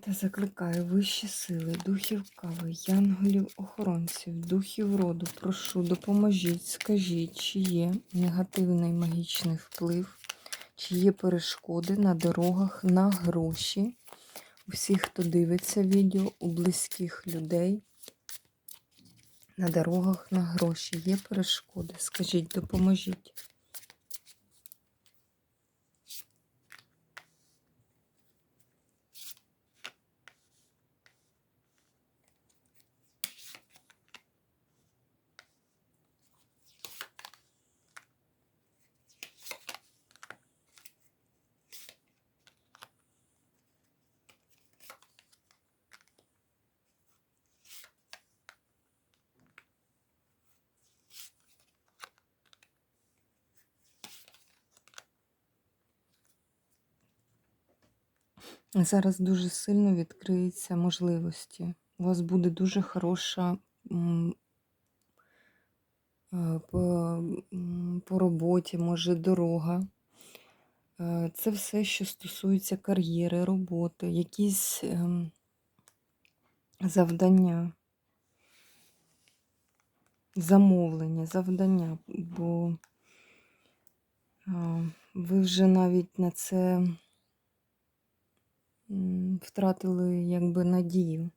Та закликаю вищі сили, духів кави, янголів, охоронців, духів роду, прошу, допоможіть, скажіть, чи є негативний магічний вплив, чи є перешкоди на дорогах, на гроші. У всіх, хто дивиться відео, у близьких людей. На дорогах, на гроші є перешкоди. Скажіть, допоможіть. Зараз дуже сильно відкриються можливості. У вас буде дуже хороша е, по, по роботі, може, дорога. Е, Це все, що стосується кар'єри, роботи, якісь ем, завдання, замовлення, завдання, бо е, ви вже навіть на це втратили якби надію.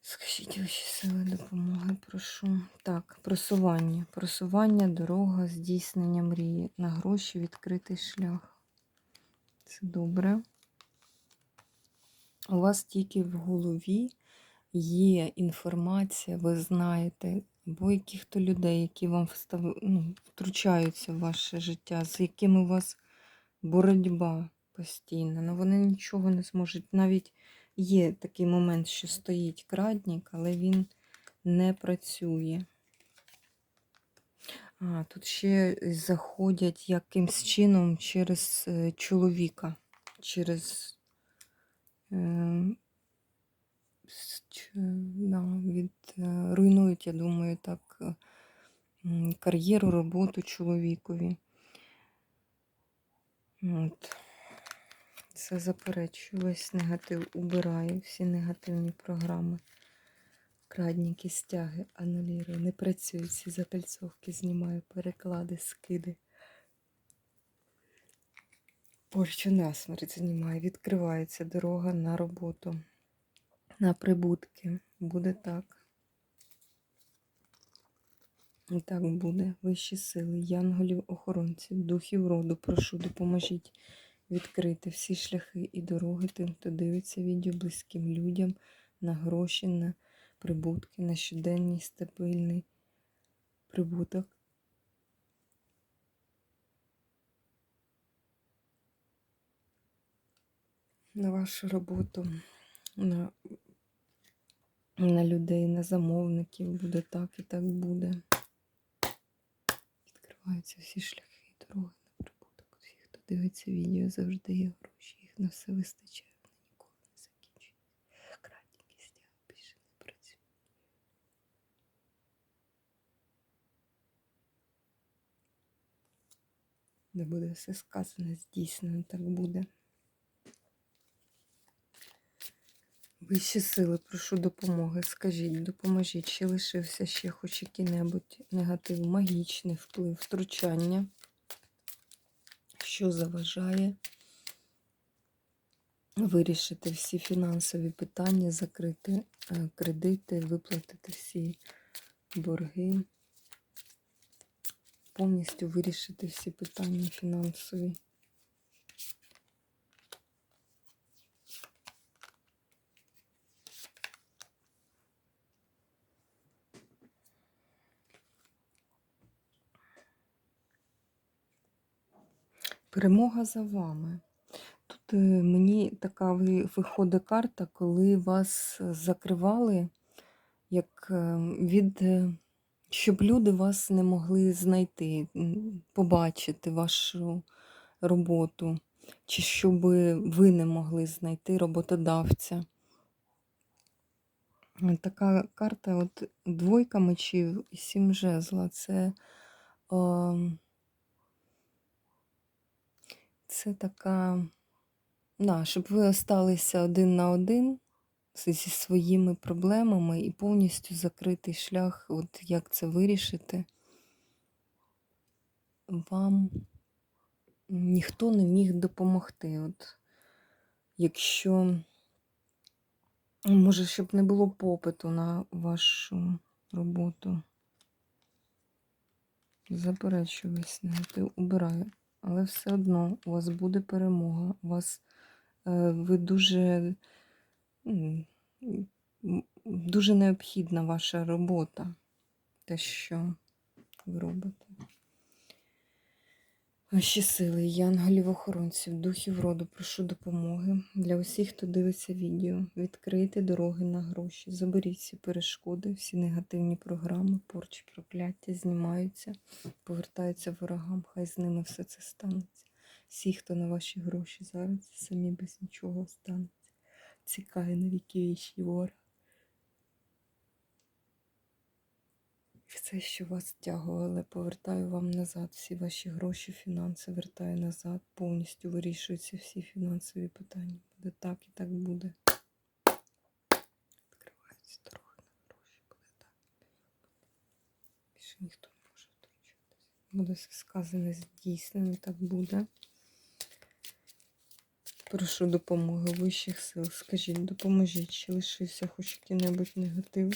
Скажіть ваші сили допомоги, прошу. Так, просування. Просування, дорога, здійснення мрії. На гроші відкритий шлях. Це добре. У вас тільки в голові є інформація, ви знаєте, або яких-то людей, які вам встав... ну, втручаються в ваше життя, з якими у вас боротьба постійна. Ну вони нічого не зможуть. Навіть є такий момент, що стоїть крадник, але він не працює. А, тут ще заходять якимсь чином через е, чоловіка, через е, да, від, е, руйнують, я думаю, так, е, кар'єру, роботу чоловікові. От. Це заперечую. Весь негатив убираю, всі негативні програми. Крадніки, стяги, анулірую. Не працюють всі закальцовки, знімаю переклади, скиди. Порчу насмерть знімаю. Відкривається дорога на роботу, на прибутки. Буде так. І так буде. Вищі сили, янголів, охоронців, духів роду. Прошу, допоможіть відкрити всі шляхи і дороги тим, хто дивиться відео близьким людям на гроші, на прибутки, на щоденний стабільний прибуток. На вашу роботу, на, на людей, на замовників буде так і так буде. Відкриваються всі шляхи і дороги на прибуток. Всі, хто дивиться відео, завжди є гроші. Їх на все вистачає, вони ніколи не закінчуються. Крадніки стяг більше не працюють. Де буде все сказане, здійснено, так буде. Вищі сили, прошу допомоги. Скажіть, допоможіть, чи лишився ще хоч який-небудь негатив, магічний вплив, втручання, що заважає вирішити всі фінансові питання, закрити е, кредити, виплатити всі борги, повністю вирішити всі питання фінансові. Перемога за вами. Тут е, мені така виходить карта, коли вас е, закривали, як е, від, е, щоб люди вас не могли знайти, побачити вашу роботу, чи щоб ви не могли знайти роботодавця. Е, Така карта, от двойка мечів і сім жезла. Це, ем, це така, да, щоб ви осталися один на один зі своїми проблемами і повністю закритий шлях, от як це вирішити, вам ніхто не міг допомогти. От, якщо, може, щоб не було попиту на вашу роботу. Заперечую весь негатив, убираю. Але все одно у вас буде перемога. У вас е, ви дуже, дуже необхідна ваша робота, те, що ви робите. Ваші сили, янголів охоронців, духів роду, прошу допомоги для усіх, хто дивиться відео. Відкрийте дороги на гроші, заберіть всі перешкоди, всі негативні програми, порчі, прокляття знімаються, повертаються ворогам, хай з ними все це станеться. Всі, хто на ваші гроші зараз, самі без нічого остануться. Цікає на віки вічі ворог. Все, що вас тягували, повертаю вам назад. Всі ваші гроші, фінанси вертаю назад. Повністю вирішуються всі фінансові питання. Буде так і так буде. Відкриваються дороги на гроші, буде так. Більше ніхто не може втручатися. Буде сказане здійснено, так буде. Прошу допомоги вищих сил. Скажіть, допоможіть, чи лишився хоч який-небудь негатив,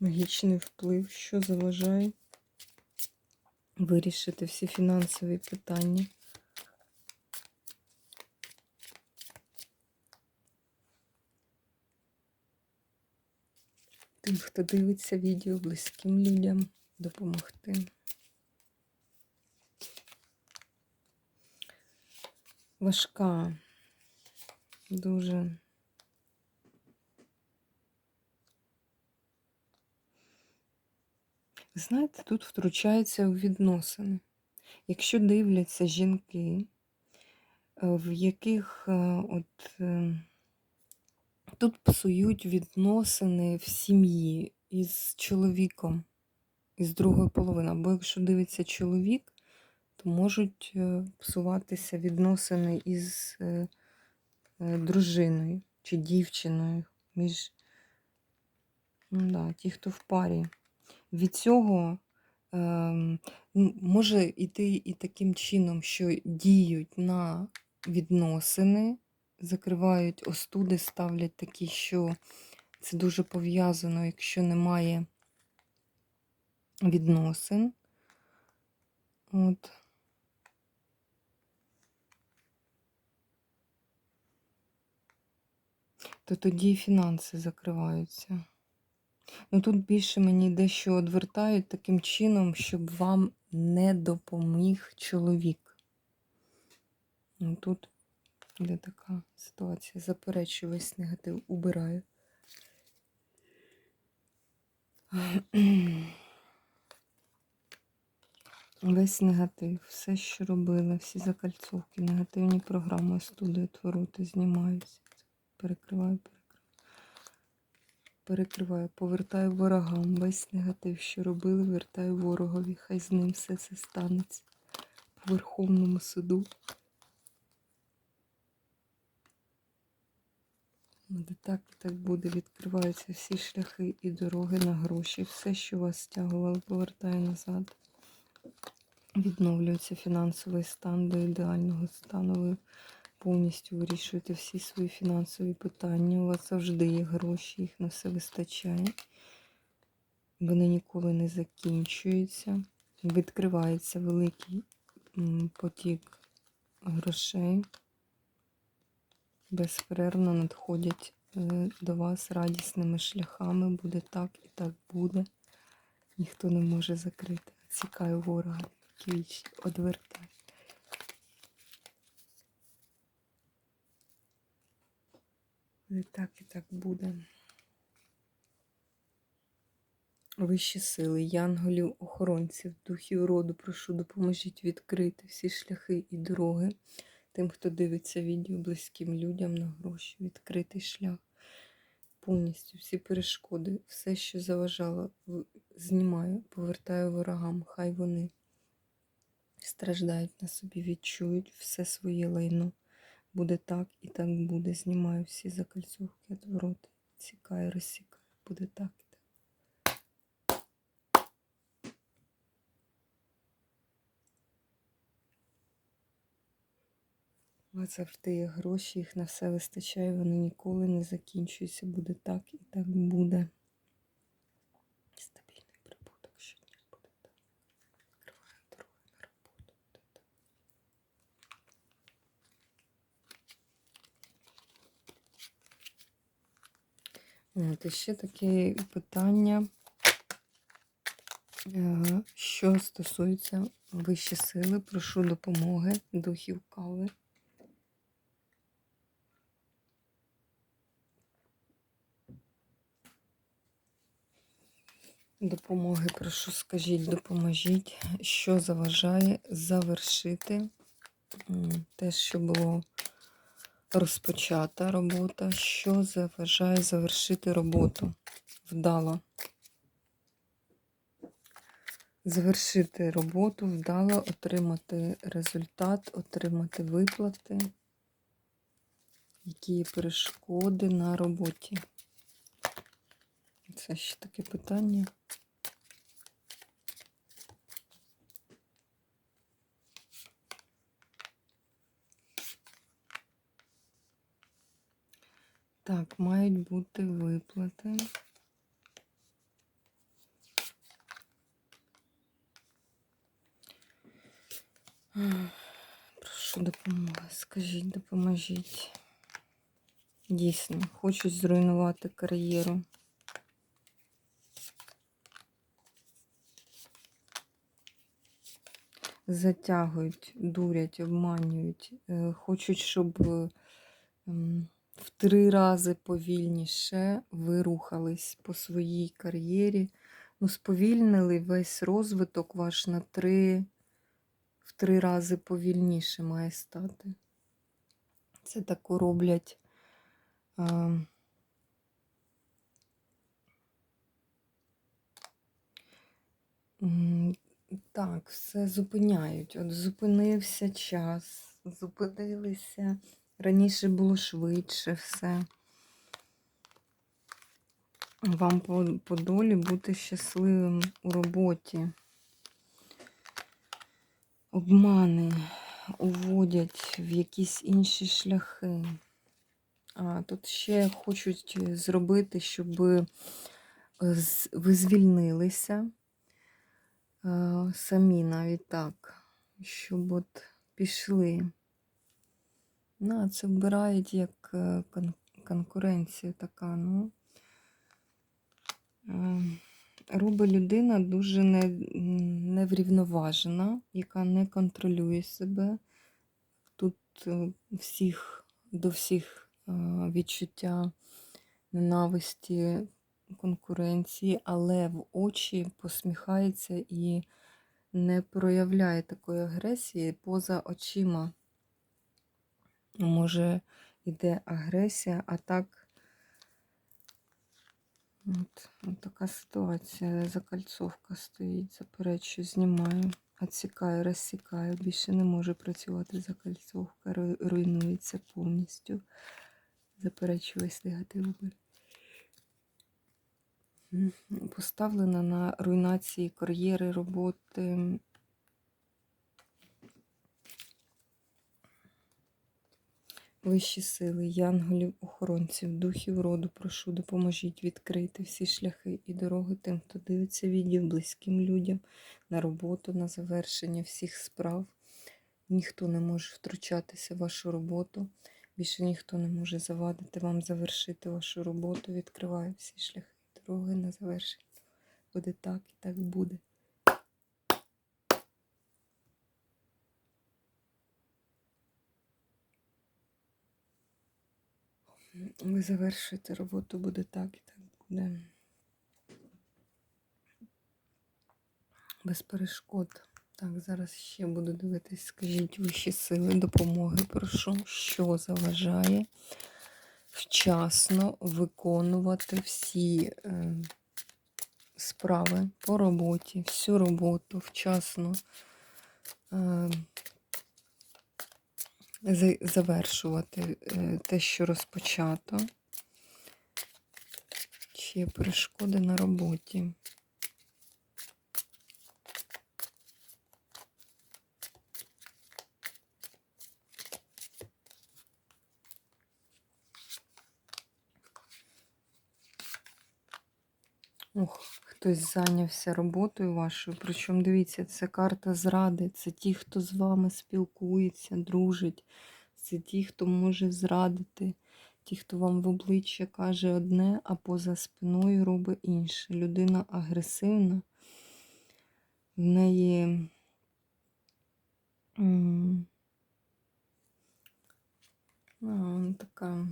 магічний вплив, що заважає вирішити всі фінансові питання. Тим, хто дивиться відео, близьким людям допомогти. Важка, дуже. Знаєте, тут втручаються у відносини. Якщо дивляться жінки, е, в яких е, от, е, тут псують відносини в сім'ї із чоловіком, із другої половини. Або якщо дивиться чоловік, то можуть псуватися відносини із дружиною чи дівчиною, між ну, да, ті, хто в парі. Від цього ем, може йти і таким чином, що діють на відносини, закривають остуди, ставлять такі, що це дуже пов'язано, якщо немає відносин. От. То тоді фінанси закриваються. Ну тут більше мені дещо одвертають таким чином, щоб вам не допоміг чоловік. Ну тут де така ситуація. Заперечую весь негатив, убираю. Весь негатив, все, що робили, всі закальцовки, негативні програми, студії отвороти знімаються. Перекриваю, перекриваю. Перекриваю, повертаю ворогам. Весь негатив, що робили, вертаю ворогові. Хай з ним все це станеться по Верховному суду. Буде так і так буде. Відкриваються всі шляхи і дороги на гроші. Все, що вас стягувало, повертаю назад. Відновлюється фінансовий стан до ідеального стану. Повністю вирішуєте всі свої фінансові питання. У вас завжди є гроші, їх на все вистачає. Вони ніколи не закінчуються. Відкривається великий потік грошей. Безперервно надходять е, до вас радісними шляхами. Буде так і так буде. Ніхто не може закрити. Цікаю ворога, вічні, одвертай. І так і так буде. Вищі сили, янголів, охоронців, духів роду, прошу, допоможіть відкрити всі шляхи і дороги тим, хто дивиться відео близьким людям на гроші, відкритий шлях. Повністю всі перешкоди, все, що заважало, знімаю, повертаю ворогам. Хай вони страждають на собі, відчують все своє лайно. Буде так і так буде. Знімаю всі закальцовки, відвороти, цікаю, розсікаю. Буде так і так. Завжди є гроші, їх на все вистачає, вони ніколи не закінчуються. Буде так і так буде. Стабільний прибуток щодня буде так. Відкриваю дороги на роботу. Буде так. От, ще таке питання, е, що стосується вищі сили, прошу допомоги духів кави. Допомоги, прошу, скажіть, допоможіть, що заважає завершити те, що було розпочата робота, що заважає завершити роботу вдало. Завершити роботу вдало, отримати результат, отримати виплати, які є перешкоди на роботі. Це ще таке питання. Так, мають бути виплати. Прошу допомоги. Скажіть, допоможіть. Дійсно, хочуть зруйнувати кар'єру. Затягують, дурять, обманюють, е, хочуть, щоб е, м, в три рази повільніше ви рухались по своїй кар'єрі. Ну, сповільнили весь розвиток ваш на три, в три рази повільніше має стати. Це таку роблять. м, Так, все зупиняють. От зупинився час, зупинилися. Раніше було швидше все. Вам по, по долі бути щасливим у роботі. Обмани уводять в якісь інші шляхи. А тут ще хочуть зробити, щоб е, ви звільнилися е, самі навіть так, щоб от пішли. Ну, це вбирають як е, кон- конкуренція така, ну. Е, Робить людина дуже не, неврівноважена, яка не контролює себе. Тут е, всіх, до всіх е, відчуття ненависті, конкуренції, але в очі посміхається і не проявляє такої агресії поза очима. Може, йде агресія, а так От, от така ситуація. Закальцовка стоїть, заперечую, знімаю, відсікаю, розсікаю. Більше не може працювати закальцовка, руйнується повністю. Заперечую весь негатив. Поставлена на руйнації кар'єри, роботи. Вищі сили, янголів, охоронців, духів роду, прошу, допоможіть відкрити всі шляхи і дороги тим, хто дивиться відео, близьким людям, на роботу, на завершення всіх справ. Ніхто не може втручатися в вашу роботу. Більше ніхто не може завадити вам завершити вашу роботу. Відкриваю всі шляхи і дороги на завершення. Буде так і так буде. Ви завершуєте роботу, буде так і так буде. Без перешкод. Так, зараз ще буду дивитись, скажіть вищі сили допомоги. Прошу, що заважає вчасно виконувати всі е, справи по роботі, всю роботу вчасно е, завершувати е, те, що розпочато. Чи є перешкоди на роботі? Ох, хтось зайнявся роботою вашою. Причому дивіться, це карта зради. Це ті, хто з вами спілкується, дружить. Це ті, хто може зрадити. Ті, хто вам в обличчя каже одне, а поза спиною робить інше. Людина агресивна. В неї. а, така.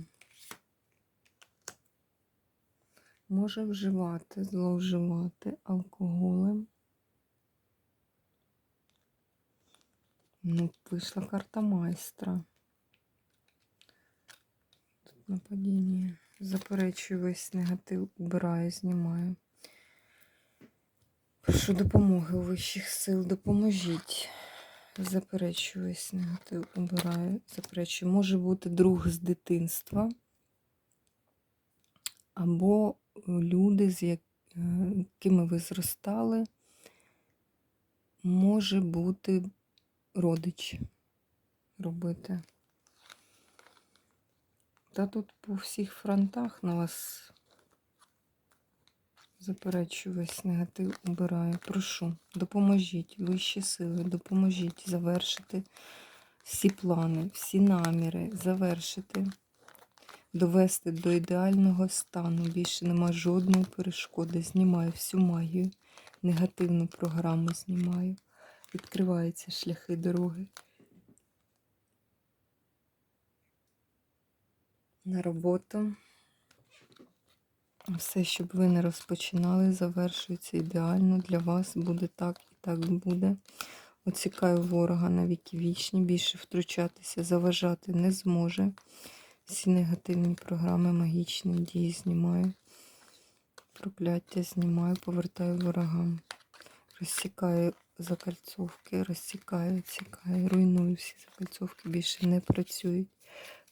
Може вживати, зловживати алкоголем. Ну, вийшла карта майстра. Тут нападіння. Заперечую весь негатив, убираю, знімаю. Прошу допомоги у вищих сил, допоможіть. Заперечую весь негатив, убираю, заперечую. Може бути друг з дитинства або люди, з е, якими ви зростали, може бути родич робити. Та тут по всіх фронтах на вас заперечую весь негатив, убираю. Прошу, допоможіть, вищі сили, допоможіть завершити всі плани, всі наміри, завершити довести до ідеального стану. Більше нема жодної перешкоди. Знімаю всю магію, негативну програму знімаю. Відкриваються шляхи дороги. На роботу. Все, щоб ви не розпочинали, завершується ідеально. Для вас буде так і так буде. Оцікаю ворога на віки вічні, більше втручатися, заважати не зможе. Всі негативні програми, магічні дії знімаю. Прокляття знімаю, повертаю ворогам. Розсікаю закальцовки, розсікаю, відсікаю, руйную всі закальцовки, більше не працюють.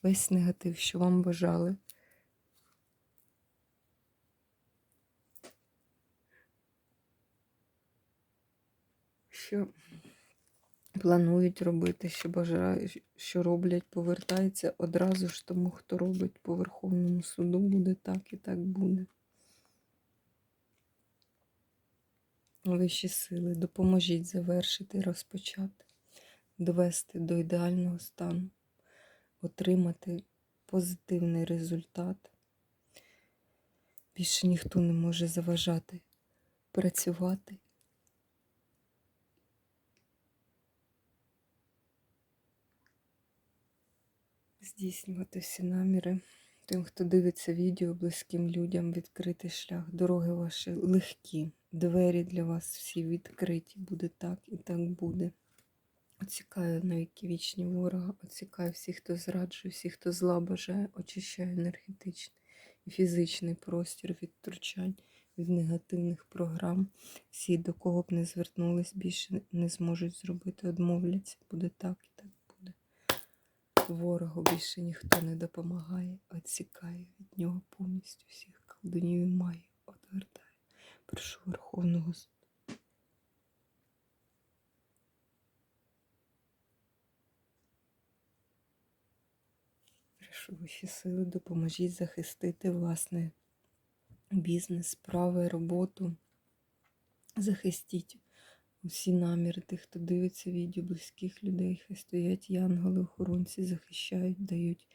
Весь негатив, що вам бажали. Що планують робити, що бажають, що роблять, повертається одразу ж тому, хто робить по Верховному суду, буде так і так буде. Вищі сили, допоможіть завершити, розпочати, довести до ідеального стану, отримати позитивний результат. Більше ніхто не може заважати працювати. Здійснювати всі наміри. Тим, хто дивиться відео близьким людям, відкритий шлях, дороги ваші легкі, двері для вас всі відкриті. Буде так і так буде. Оцікаю навіки вічні ворога, оцікаю всіх, хто зраджує, всіх, хто зла бажає, очищаю енергетичний і фізичний простір від втручань, від негативних програм. Всі, до кого б не звернулись, більше не зможуть зробити, одмовляться. Буде так. Ворогу більше ніхто не допомагає, відсікає від нього повністю всіх колдунів і має, одвертає. Прошу Верховного. Прошу ваші сили, допоможіть захистити власне бізнес, справи, роботу. Захистіть усі наміри тих, хто дивиться відео близьких людей, хай стоять янголи, охоронці, захищають, дають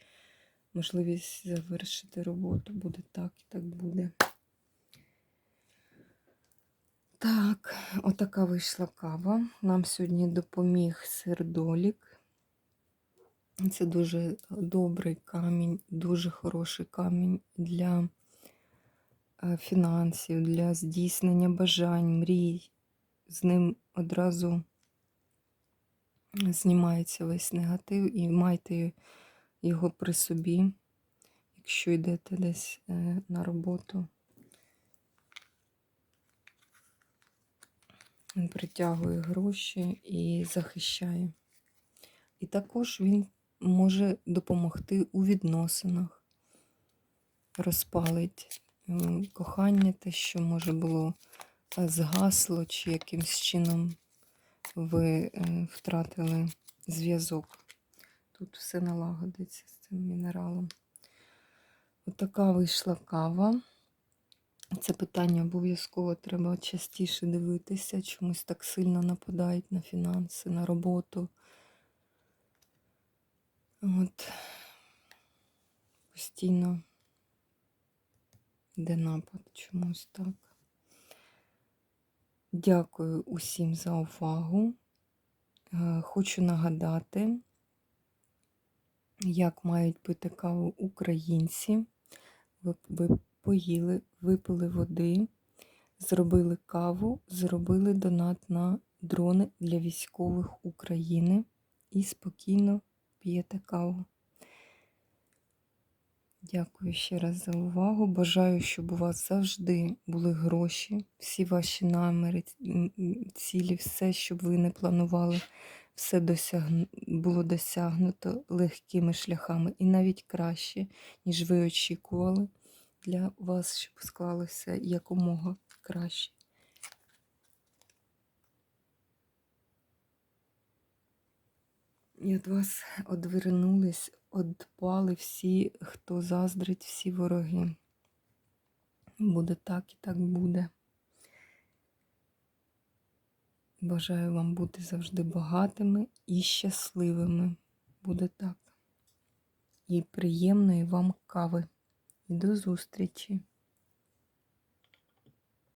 можливість завершити роботу. Буде так і так буде. Так, отака вийшла кава. Нам сьогодні допоміг сердолік. Це дуже добрий камінь, дуже хороший камінь для е, фінансів, для здійснення бажань, мрій. З ним одразу знімається весь негатив і майте його при собі, якщо йдете десь е, на роботу. Він притягує гроші і захищає. І також він може допомогти у відносинах, розпалить кохання, те, що може було згасло, чи якимсь чином ви е, втратили зв'язок. Тут все налагодиться з цим мінералом. Отака вийшла кава. Це питання обов'язково треба частіше дивитися, чомусь так сильно нападають на фінанси, на роботу. От постійно йде напад чомусь так. Дякую усім за увагу. Е, Хочу нагадати, як мають пити каву українці. Ви, ви поїли, випили води, зробили каву, зробили донат на дрони для військових України і спокійно п'єте каву. Дякую ще раз за увагу. Бажаю, щоб у вас завжди були гроші, всі ваші наміри, цілі, все, щоб ви не планували, все досягну... було досягнуто легкими шляхами і навіть краще, ніж ви очікували для вас, щоб склалося якомога краще. І від вас одвернулись, одпали всі, хто заздрить, всі вороги. Буде так і так буде. Бажаю вам бути завжди багатими і щасливими. Буде так. І приємної вам кави. І до зустрічі!